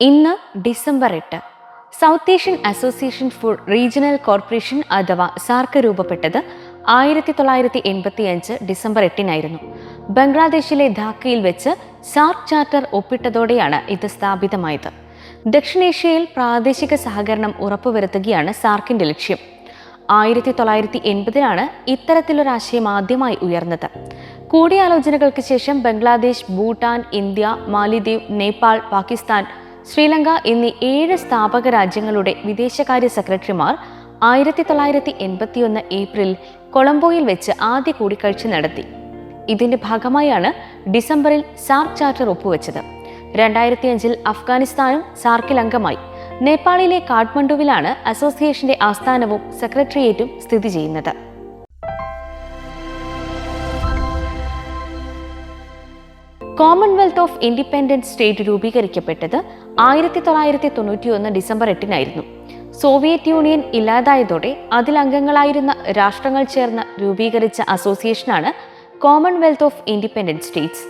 ഇന്ന് ഡിസംബർ എട്ട്. South Asian association for regional corporation അഥവാ സാർക്ക് രൂപപ്പെട്ടത് ആയിരത്തി തൊള്ളായിരത്തി എൺപത്തി അഞ്ച് ഡിസംബർ എട്ടിനായിരുന്നു. ബംഗ്ലാദേശിലെ ധാക്കയിൽ വെച്ച് സാർക്ക് ചാർട്ടർ ഒപ്പിട്ടതോടെയാണ് ഇത് സ്ഥാപിതമായത്. ദക്ഷിണേഷ്യയിൽ പ്രാദേശിക സഹകരണം ഉറപ്പുവരുത്തുകയാണ് സാർക്കിന്റെ ലക്ഷ്യം. ആയിരത്തി തൊള്ളായിരത്തി എൺപതിലാണ് ഇത്തരത്തിലൊരാശയം ആദ്യമായി ഉയർന്നത്. കൂടിയാലോചനകൾക്ക് ശേഷം ബംഗ്ലാദേശ് ഭൂട്ടാൻ ഇന്ത്യ മാലിദ്വീപ് നേപ്പാൾ പാകിസ്ഥാൻ ശ്രീലങ്ക എന്നീ ഏഴ് സ്ഥാപക രാജ്യങ്ങളുടെ വിദേശകാര്യ സെക്രട്ടറിമാർ ആയിരത്തി തൊള്ളായിരത്തി എൺപത്തിയൊന്ന് ഏപ്രിൽ കൊളംബോയിൽ വെച്ച് ആദ്യ കൂടിക്കാഴ്ച നടത്തി. ഇതിന്റെ ഭാഗമായാണ് ഡിസംബറിൽ സാർക്ക് ചാർട്ടർ ഒപ്പുവെച്ചത്. രണ്ടായിരത്തി അഞ്ചിൽ അഫ്ഗാനിസ്ഥാനും സാർക്കിൽ അംഗമായി. നേപ്പാളിലെ കാഠ്മണ്ഡുവിലാണ് അസോസിയേഷന്റെ ആസ്ഥാനവും സെക്രട്ടേറിയറ്റും സ്ഥിതി ചെയ്യുന്നത്. കോമൺവെൽത്ത് ഓഫ് ഇൻഡിപെൻഡന്റ് സ്റ്റേറ്റ് രൂപീകരിക്കപ്പെട്ടത് ആയിരത്തി തൊള്ളായിരത്തി തൊണ്ണൂറ്റി ഒന്ന് ഡിസംബർ എട്ടിനായിരുന്നു. സോവിയറ്റ് യൂണിയൻ ഇല്ലാതായതോടെ അതിൽ അംഗങ്ങളായിരുന്ന രാഷ്ട്രങ്ങൾ ചേർന്ന് രൂപീകരിച്ച അസോസിയേഷനാണ് commonwealth of independent states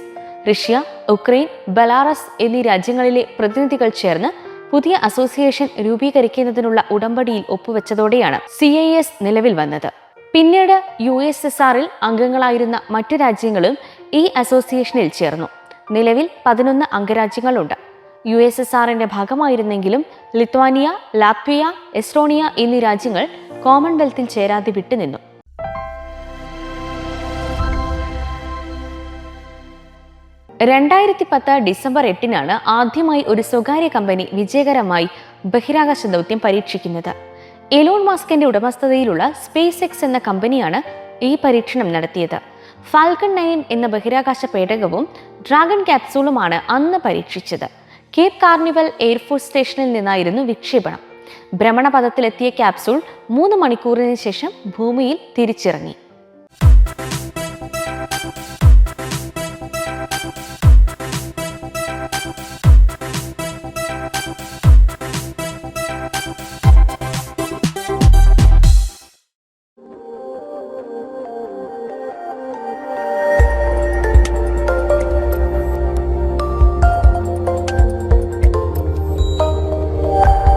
Russia Ukraine Belarus എന്നീ രാജ്യങ്ങളിലെ പ്രതിനിധികൾ ചേർന്ന് പുതിയ അസോസിയേഷൻ രൂപീകരിക്കുന്നതിനുള്ള ഉടമ്പടിയിൽ ഒപ്പുവെച്ചതോടെയാണ് സി ഐ എസ് നിലവിൽ വന്നത്. പിന്നീട് യു എസ് എസ് ആറിൽ അംഗങ്ങളായിരുന്ന മറ്റു രാജ്യങ്ങളും ഈ അസോസിയേഷനിൽ ചേർന്നു. നിലവിൽ പതിനൊന്ന് അംഗരാജ്യങ്ങളുണ്ട്. യു എസ് എസ് ആറിന്റെ ഭാഗമായിരുന്നെങ്കിലും ലിത്വാനിയ ലാത്വിയ എസ്റ്റോണിയ എന്നീ രാജ്യങ്ങൾ കോമൺവെൽത്തിൽ ചേരാതെ വിട്ടുനിന്നു രണ്ടായിരത്തി പത്ത് ഡിസംബർ എട്ടിനാണ് ആദ്യമായി ഒരു സ്വകാര്യ കമ്പനി വിജയകരമായി ബഹിരാകാശ ദൗത്യം പരീക്ഷിക്കുന്നത്. എലോൺ മാസ്കിന്റെ ഉടമസ്ഥതയിലുള്ള സ്പേസ് എക്സ് എന്ന കമ്പനിയാണ് ഈ പരീക്ഷണം നടത്തിയത്. ഫാൽക്കൺ നയൻ എന്ന ബഹിരാകാശ പേടകവും ഡ്രാഗൺ ക്യാപ്സൂളുമാണ് അന്ന് പരീക്ഷിച്ചത്. കേപ്പ് കാർണിവൽ എയർഫോഴ്സ് സ്റ്റേഷനിൽ നിന്നായിരുന്നു വിക്ഷേപണം. ഭ്രമണപഥത്തിലെത്തിയ ക്യാപ്സൂൾ മൂന്ന് മണിക്കൂറിന് ശേഷം ഭൂമിയിൽ തിരിച്ചിറങ്ങി.